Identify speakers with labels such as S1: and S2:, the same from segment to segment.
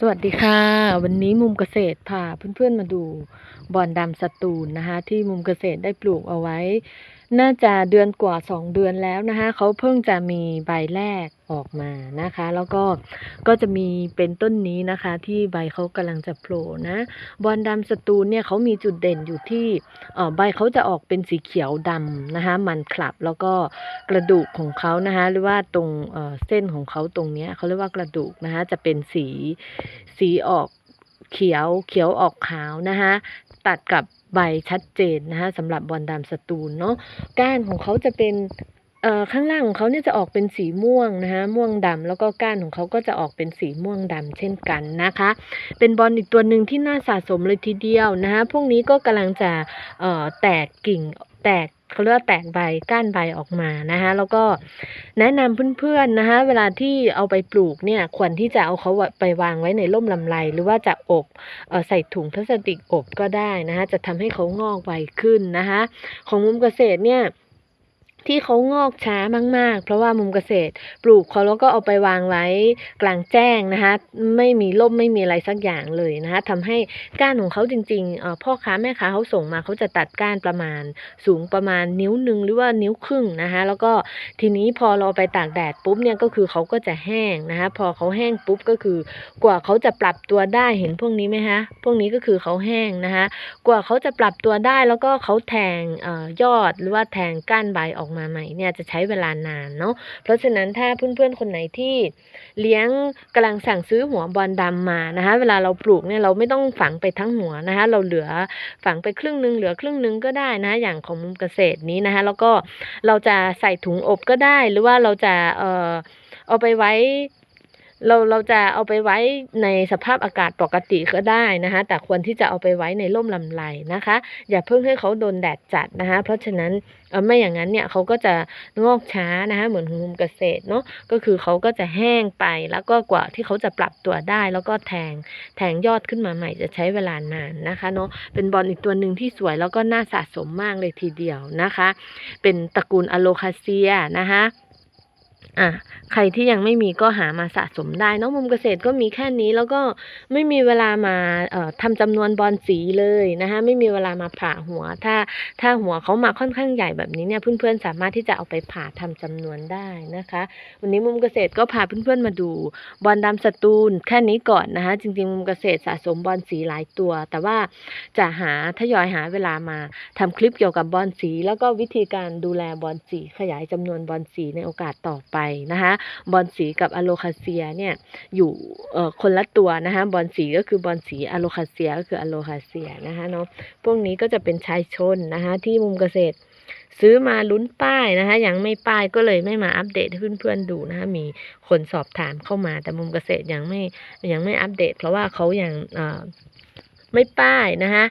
S1: สวัสดีค่ะ วันนี้มุมเกษตรพาเพื่อนๆมาดูบอนดำสตูลนะคะ ที่มุมเกษตรได้ปลูกเอาไว้น่าจะเดือนกว่า 2 เดือนแล้วนะคะเขาเพิ่งจะมีใบแรกออกมานะคะ แล้วก็ก็จะมีเป็นต้นนี้นะคะ ที่ใบเขากำลังจะโผล่นะบอนดำสตูลเนี่ยเขามีจุดเด่นอยู่ที่ใบเขาจะออกเป็นสีเขียวดำนะคะ มันคลับแล้วก็กระดูกของเขานะคะ หรือว่าตรงเส้นของเขาตรงนี้เขาเรียกว่ากระดูกนะคะจะเป็นสีสีออก เขียวเขียวออกขาวนะคะตัดกับใบชัดเจนนะคะสำหรับบอลดำสตูลเนาะก้านของเขาจะเป็นข้างล่างของเขาเนี่ยจะออกเป็นสีม่วงนะคะม่วงดำแล้วก็ก้านของเขาก็จะออกเป็นสีม่วงดำเช่นกันนะคะ เป็นบอลอีกตัวหนึ่งที่น่าสะสมเลยทีเดียวนะคะพวกนี้ก็กำลังจะแตกกิ่งแตก เขาเรียกว่าแตกใบก้านใบออกมานะคะแล้วก็แนะนำเพื่อนๆนะคะเวลาที่เอาไปปลูกเนี่ยควรที่จะเอาเขาไปวางไว้ในร่มลำไร หรือว่าจะอบอใส่ถุงพลาสติกอบก็ได้นะคะจะทำให้เขางอกไวขึ้นนะคะของมุมเกษตรเนี่ย ที่เขางอกช้ามาก ๆ เพราะว่ามุมเกษตร ปลูกเขาแล้วก็เอาไปวางไว้กลางแจ้งนะคะไม่มีร่มไม่มีอะไรสักอย่างเลยนะคะทำให้ก้านของเขาจริงๆพ่อค้าแม่ค้าเขาส่งมาเขาจะตัดก้านประมาณ สูงประมาณนิ้วหนึ่งหรือว่านิ้วครึ่งนะคะแล้วก็ทีนี้พอเราไปตากแดดปุ๊บเนี่ยก็คือเขาก็จะแห้งนะคะพอเขาแห้งปุ๊บก็คือกว่าเขาจะปรับตัวได้เห็นพวกนี้ไหมคะพวกนี้ก็คือเขาแห้งนะคะกว่าเขาจะปรับตัวได้แล้วก็เขาแทงอยอดหรือว่าแทงก้านใบออกมามาใหม่เนี่ยจะใช้เวลานานเนาะเพราะฉะนั้นถ้าเพื่อนๆคนไหนที่เลี้ยงกำลังสั่งซื้อหัวบอลดำมานะคะ เวลาเราปลูกเนี่ยเราไม่ต้องฝังไปทั้งหัวนะคะ เราเหลือฝังไปครึ่งหนึงเหลือครึ่งหนึงก็ได้นะอย่างของมุมเกษตรนี้นะคะ แล้วก็เราจะใส่ถุงอบก็ได้ หรือว่าเราจะเอ่อเอาไปไว้ เราเราจะเอาไปไว้ในสภาพอากาศปกติก็ได้นะคะ แต่ควรที่จะเอาไปไว้ในร่มลำไรนะคะ อย่าเพิ่งให้เขาโดนแดดจัดนะคะ เพราะฉะนั้นไม่อย่างนั้นเนี่ยเขาก็จะงอกช้านะคะเหมือนของมุมเกษตรเนาะก็คือเขาก็จะแห้งไปแล้วก็กว่าที่เขาจะปรับตัวได้ แล้วก็แทงแทงยอดขึ้นมาใหม่จะใช้เวลานานนะคะเนาะเป็นบอลอีกตัวหนึ่งที่สวยแล้วก็น่าสะสมมากเลยทีเดียวนะคะ เป็นตระกูลอะโลคาเซียนะคะ อะใครที่ยังไม่มีก็หามาสะสมได้เนอะมุมเกษตรก็มีแค่นี้แล้วก็ไม่มีเวลามาเอ่อทำจำนวนบอลสีเลยนะคะไม่มีเวลามาผ่าหัว ถ้าถ้าหัวเขามาค่อนข้างใหญ่แบบนี้เนี่ยเพื่อนๆสามารถที่จะเอาไปผ่าทำจำนวนได้นะคะ วันนี้มุมเกษตรก็พาเพื่อนๆมาดูบอลดำสตูลแค่นี้ก่อนนะคะจริงๆมุมเกษตรสะสมบอลสีหลายตัว แต่ว่าจะหาทยอยหาเวลามาทำคลิปเกี่ยวกับบอลสี แล้วก็วิธีการดูแลบอลสีขยายจำนวนบอลสีในโอกาสต่อไปนะคะบอลสีกับอะโลคาเซียเนี่ยอยู่คนละตัวนะคะบอลสีก็คือบอลสีอะโลคาเซียก็คืออะโลคาเซียนะคะเนาะพวกนี้ก็จะเป็นชายชนนะคะที่มุมเกษตรซื้อมาลุ้นป้ายนะคะ ยังไม่ป้ายก็เลยไม่มาอัปเดตให้เพื่อนๆดูนะคะมีคนสอบถามเข้ามาแต่มุมเกษตรยังไม่ยังไม่อัปเดต เพราะว่าเขายังไม่ป้ายนะคะ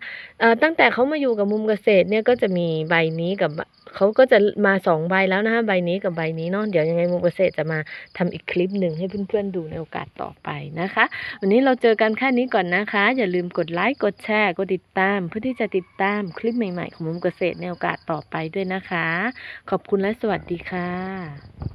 S1: ตั้งแต่เขามาอยู่กับมุมเกษตรเนี่ยก็จะมีใบนี้กับ เขาก็จะมาสองใบแล้วนะคะใบนี้กับใบนี้เนาะเดี๋ยวยังไงมุมเกษตรจะมาทำอีกคลิปหนึ่งให้เพื่อนๆดูในโอกาสต่อไปนะคะ วันนี้เราเจอกันแค่นี้ก่อนนะคะ อย่าลืมกดไลค์กดแชร์กดติดตาม เพื่อที่จะติดตามคลิปใหม่ๆ ของมุมเกษตรในโอกาสต่อไปด้วยนะคะ ขอบคุณและสวัสดีค่ะ